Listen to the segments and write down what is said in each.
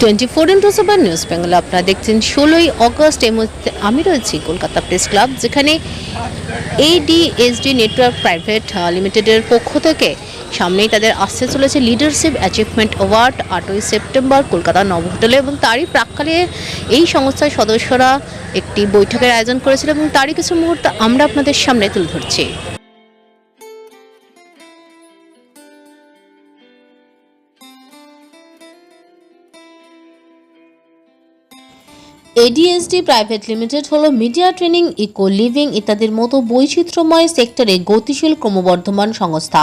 Twenty four into seven news Bengal আপনারা দেখছেন ষোলোই অগস্ট। এই মুহূর্তে আমি রয়েছি কলকাতা প্রেস ক্লাব, যেখানে এডিএসডি নেটওয়ার্ক প্রাইভেট লিমিটেডের পক্ষ থেকে সামনেই তাদের আসতে চলেছে লিডারশিপ অ্যাচিভমেন্ট অ্যাওয়ার্ড আটই সেপ্টেম্বর কলকাতা নব হোটেলে এবং তারই প্রাককালে এই সংস্থার সদস্যরা একটি বৈঠকের আয়োজন করেছিল এবং তারই কিছু মুহূর্ত আমরা আপনাদের সামনে তুলে ধরছি। এডিএসডি প্রাইভেট লিমিটেড হলো মিডিয়া ট্রেনিং ইকো লিভিং ইত্যাদির মতো বৈচিত্র্যময় সেক্টরে গতিশীল ক্রমবর্ধমান সংস্থা।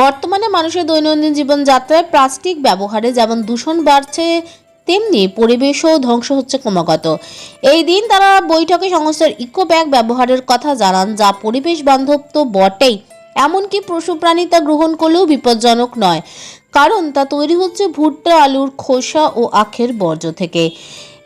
বর্তমানে মানুষের দৈনন্দিন জীবনযাত্রায় প্লাস্টিক ব্যবহারে যেমন দূষণ বাড়ছে, তেমনি পরিবেশও ধ্বংস হচ্ছে ক্রমাগত। এই দিন তারা বৈঠকে সংস্থার ইকো ব্যাগ ব্যবহারের কথা জানান, যা পরিবেশ বান্ধব তো বটেই, এমনকি পশু প্রাণী তা গ্রহণ করলেও বিপজ্জনক নয়, কারণ তা তৈরি হচ্ছে ভুট্টা, আলুর খোসা ও আখের বর্জ্য থেকে।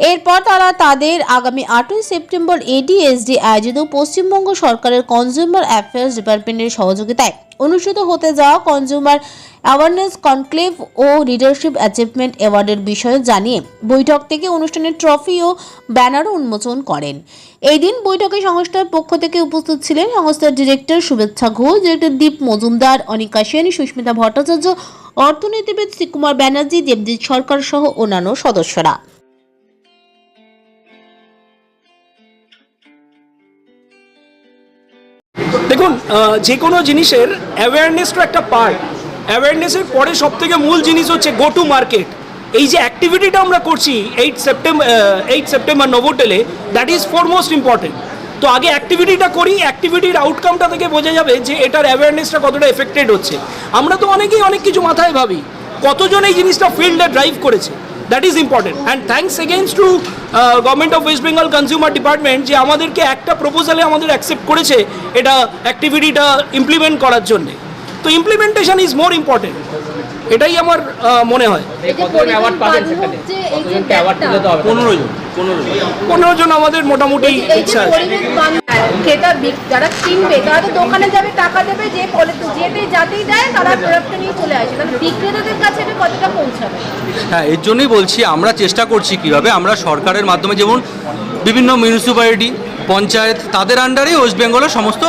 এরপর তারা তাদের আগামী আটই সেপ্টেম্বর এডিএসডি আয়োজিত পশ্চিমবঙ্গ সরকারের কনজিউমার অ্যাফেয়ার্স ডিপার্টমেন্টের সহযোগিতায় অনুষ্ঠিত হতে যাওয়া কনজিউমার অ্যাওয়ারনেস কনক্লেভ ও লিডারশিপ অ্যাচিভমেন্ট অ্যাওয়ার্ডের বিষয়ে জানিয়ে বৈঠক থেকে অনুষ্ঠানের ট্রফি ও ব্যানারও উন্মোচন করেন। এই দিন বৈঠকে সংস্থার পক্ষ থেকে উপস্থিত ছিলেন সংস্থার ডিরেক্টর শুভেচ্ছা ঘোষ, ডিরেক্টর দীপ মজুমদার, অনিকা সেন, সুস্মিতা ভট্টাচার্য, অর্থনীতিবিদ শ্রীকুমার ব্যানার্জি, দেবজিৎ সরকার সহ অন্যান্য সদস্যরা। দেখুন যে কোনো জিনিসের অ্যাওয়ারনেসটা একটা পার্ট অ্যাওয়ারনেসের পরে সব থেকে মূল জিনিস হচ্ছে গো টু মার্কেট এই যে অ্যাক্টিভিটিটা আমরা করছি eight September eight September নোভোটেলে that is for most important তো আগে অ্যাক্টিভিটিটা করি অ্যাক্টিভিটির আউটকামটা থেকে বোঝা যাবে যে এটার অ্যাওয়ারনেসটা কতটা এফেক্টেড হচ্ছে। আমরা তো অনেকেই অনেক কিছু মাথায় ভাবি, কতজন এই জিনিসটা ফিল্ডে ড্রাইভ করেছে। That is important and thanks against to government of West Bengal consumer department যে আমাদেরকে একটা প্রপোজালে আমাদের অ্যাকসেপ্ট করেছে এটা অ্যাক্টিভিটিটা ইমপ্লিমেন্ট করার জন্য। তো ইমপ্লিমেন্টেশন ইজ মোর ইম্পর্টেন্ট এটাই আমার মনে হয়। পনেরো জন। পনেরো জন। আমাদের মোটামুটি ইচ্ছা আছে। ক্রেতা যারা কিনবে, তারা তো দোকানে যাবে, টাকা দেবে, যে যেতে যাতেই দেয়, তারা প্রোডাক্টটা নিয়ে চলে আসে। তাহলে বিক্রেতাদের কাছে কতটা পৌঁছাবে? হ্যাঁ এর জন্যই বলছি, আমরা চেষ্টা করছি কীভাবে, আমরা সরকারের মাধ্যমে যেমন বিভিন্ন মিউনিসিপ্যালিটি পঞ্চায়েত, তাদের আন্ডারেই ওয়েস্ট বেঙ্গলের সমস্ত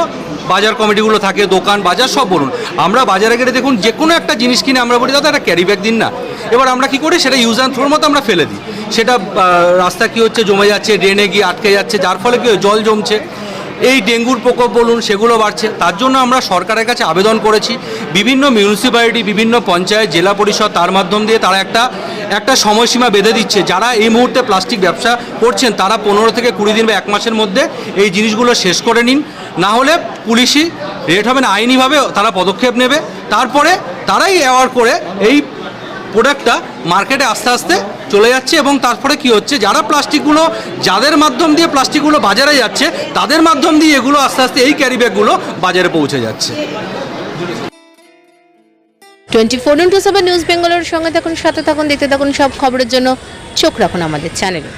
বাজার কমিটিগুলো থাকে, দোকান, বাজার, সব বলুন। আমরা বাজারে গেলে দেখুন, যে কোনো একটা জিনিস কিনে আমরা বলি, দাদা একটা ক্যারি ব্যাগ দিন না। এবার আমরা কি করি, সেটা ইউজ অ্যান্ড থ্রোর মতো আমরা ফেলে দিই। সেটা রাস্তা কি হচ্ছে, জমে যাচ্ছে ড্রেনে গিয়ে আটকে যাচ্ছে, যার ফলে কি জল জমছে। এই ডেঙ্গুর প্রকোপ বলুন, সেগুলো বাড়ছে। তার জন্য আমরা সরকারের কাছে আবেদন করেছি। বিভিন্ন মিউনিসিপ্যালিটি বিভিন্ন পঞ্চায়েত, জেলা পরিষদ, তার মাধ্যম দিয়ে তারা একটা একটা সময়সীমা বেঁধে দিচ্ছে। যারা এই মুহূর্তে প্লাস্টিক ব্যবসা করছেন, তারা পনেরো থেকে কুড়ি দিন বা এক মাসের মধ্যে এই জিনিসগুলো শেষ করে নিন। না হলে পুলিশি রেট হবে না, আইনিভাবে তারা পদক্ষেপ নেবে। তারপরে তারাই অ্যাওয়ার করে এই প্রোডাক্টটা মার্কেটে আস্তে আস্তে চলে যাচ্ছে এবং তারপরে কি হচ্ছে, যারা প্লাস্টিকগুলো, যাদের মাধ্যম দিয়ে প্লাস্টিকগুলো বাজারে যাচ্ছে, তাদের মাধ্যম দিয়ে এগুলো আস্তে আস্তে এই ক্যারি ব্যাগগুলো বাজারে পৌঁছে যাচ্ছে। Twenty four into seven news বেঙ্গলের সঙ্গে থাকুন, সাথে থাকুন, দেখতে থাকুন সব খবরের জন্য চোখ রাখুন আমাদের চ্যানেলে।